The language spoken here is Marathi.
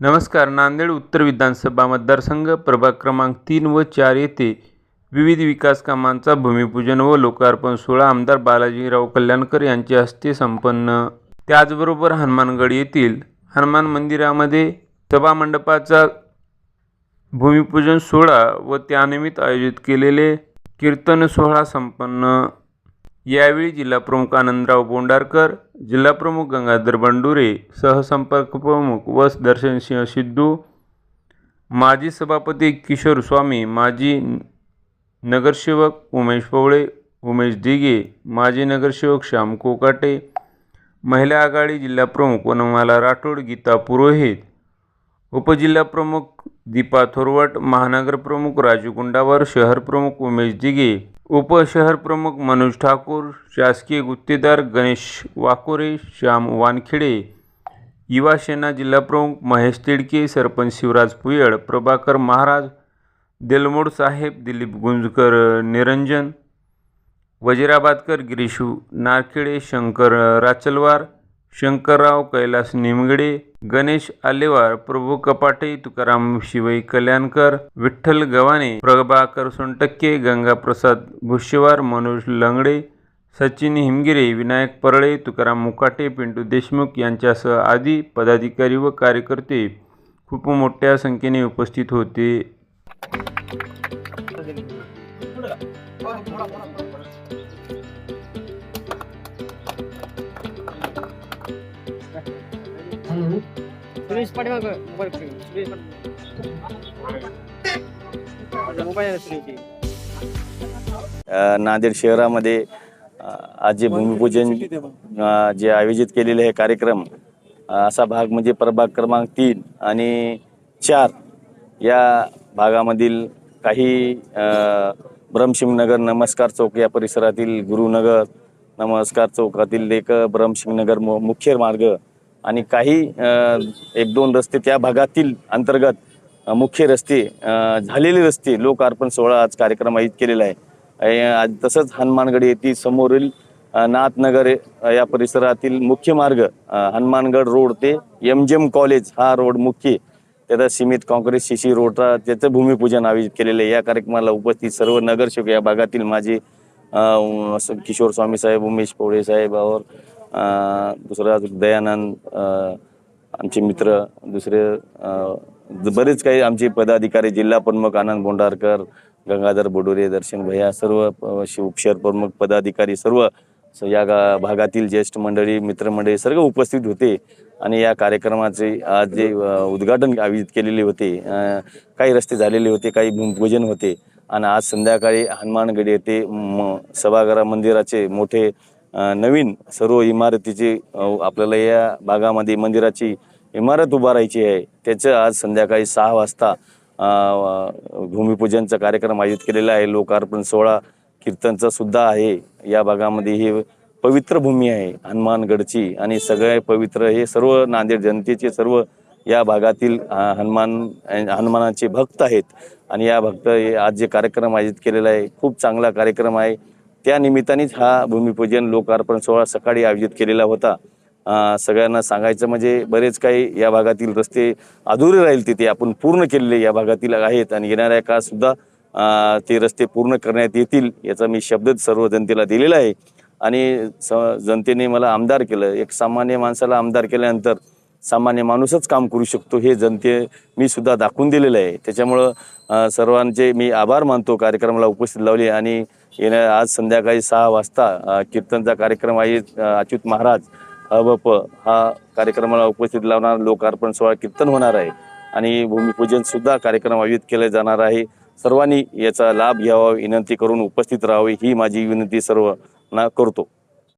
नमस्कार नांदेड उत्तर विधानसभा मतदारसंघ प्रभाग क्रमांक तीन व चार येथे विविध विकास कामांचा भूमिपूजन व लोकार्पण सोहळा आमदार बालाजीराव कल्याणकर यांच्या हस्ते संपन्न. त्याचबरोबर हनुमानगड येथील हनुमान मंदिरामध्ये सभामंडपाचा भूमिपूजन सोहळा व त्यानिमित्त आयोजित केलेले कीर्तन सोहळा संपन्न. यावेळी जिल्हाप्रमुख आनंदराव बोंडारकर जिल्हाप्रमुख गंगाधर बंडुरे सहसंपर्क प्रमुख व दर्शनसिंह सिद्धू माजी सभापती किशोर स्वामी माजी नगरसेवक उमेश पवळे उमेश दिघे माजी नगरसेवक श्याम कोकाटे महिला आघाडी जिल्हाप्रमुख वनमाला राठोड गीता पुरोहित उपजिल्हाप्रमुख दीपा थोरवट महानगरप्रमुख राजू गुंडावर शहरप्रमुख उमेश दिघे उपशहरप्रमुख मनोज ठाकूर शासकीय गुत्तेदार गणेश वाकोरे श्याम वानखेडे युवा सेना जिल्हाप्रमुख महेश तिडके सरपंच शिवराज पुयळ प्रभाकर महाराज देलमोड साहेब दिलीप गुंजकर निरंजन वजिराबादकर गिरीश नारखेडे शंकर राचलवार शंकरराव कैलास निमगडे गणेश आलेवार प्रभू कपाटे तुकाराम शिवई कल्याणकर विठ्ठल गव्हाणे प्रभाकर सोनटक्के गंगाप्रसाद भुष्यवार मनोज लंगडे सचिन हिमगिरे विनायक परळे तुकाराम मुकाटे पिंटू देशमुख यांच्यासह आदी पदाधिकारी व कार्यकर्ते खूप मोठ्या संख्येने उपस्थित होते. सुरेश पाठीमाग मोबाईल. सुरेश मोबाईल नांदेड शहरामध्ये आज जे भूमिपूजन जे आयोजित केलेले हे कार्यक्रम असा भाग म्हणजे प्रभाग क्रमांक तीन आणि चार या भागामधील काही अ, ब्रह्मशिंगनगर नमस्कार चौक या परिसरातील गुरुनगर नमस्कार चौकातील एक ब्रह्मशिंगनगर मु मुख्य मार्ग आणि काही एक दोन रस्ते त्या भागातील अंतर्गत मुख्य रस्ते झालेले रस्ते लोकार्पण सोहळा आज कार्यक्रम आयोजित केलेला आहे. आज तसंच हनुमानगड येथील समोरील नाथनगर या परिसरातील मुख्य मार्ग हनुमानगड रोड ते एम जी एम कॉलेज हा रोड मुख्य त्याचा सीमित काँक्रीट शिशी रोडचा त्याचं भूमिपूजन आयोजित केलेलं आहे. या कार्यक्रमाला उपस्थित सर्व नगरसेवक या भागातील माझे असं किशोर स्वामी साहेब उमेश पोळे साहेब और दुसरं अजून दयानंद आमचे मित्र दुसरे बरेच काही आमचे पदाधिकारी जिल्हा प्रमुख आनंद बोंडारकर गंगाधर बोडोरे दर्शन भैया सर्व उपशहर प्रमुख पदाधिकारी सर्व या गा- भागातील ज्येष्ठ मंडळी मित्रमंडळी सर्व उपस्थित होते. आणि या कार्यक्रमाचे आज जे उद्घाटन आयोजित केलेले होते काही रस्ते झालेले होते काही भूमिपूजन होते. आणि आज संध्याकाळी हनुमानगड येथे म सभागृह मंदिराचे मोठे नवीन सर्व इमारतीची आपल्याला या भागामध्ये मंदिराची इमारत उभारायची आहे. त्याचं आज संध्याकाळी सहा वाजता भूमिपूजनचा कार्यक्रम आयोजित केलेला आहे. लोकार्पण सोहळा कीर्तनचा सुद्धा आहे. या भागामध्ये ही पवित्र भूमी आहे हनुमानगडची. आणि सगळे पवित्र हे सर्व नांदेड जनतेचे सर्व या भागातील हनुमान हनुमानाचे भक्त आहेत. आणि या भक्त हे आज जे कार्यक्रम आयोजित केलेला आहे खूप चांगला कार्यक्रम आहे. त्या निमित्तानेच हा भूमिपूजन लोकार्पण सोहळा सकाळी आयोजित केलेला होता. सगळ्यांना सांगायचं म्हणजे बरेच काही या भागातील रस्ते अधुरे राहील तिथे. आपण पूर्ण केलेले या भागातील आहेत आणि येणाऱ्या काळात सुद्धा ते रस्ते पूर्ण करण्यात येतील याचा मी शब्द सर्व जनतेला दिलेला आहे. आणि स जनतेने मला आमदार केलं. एक सामान्य माणसाला आमदार केल्यानंतर सामान्य माणूसच काम करू शकतो हे जनते मी सुद्धा दाखवून दिलेलं आहे. त्याच्यामुळं सर्वांचे मी आभार मानतो कार्यक्रमाला उपस्थित लावले आणि येण्या आज संध्याकाळी सहा वाजता कीर्तनचा कार्यक्रम आहे अच्युत महाराज अबप हा कार्यक्रमाला उपस्थित लावणार लोकार्पण सोहळा कीर्तन होणार आहे. आणि भूमिपूजन सुद्धा कार्यक्रम आयोजित केले जाणार आहे. सर्वांनी याचा लाभ घ्यावा विनंती करून उपस्थित राहावे ही माझी विनंती सर्वांना करतो.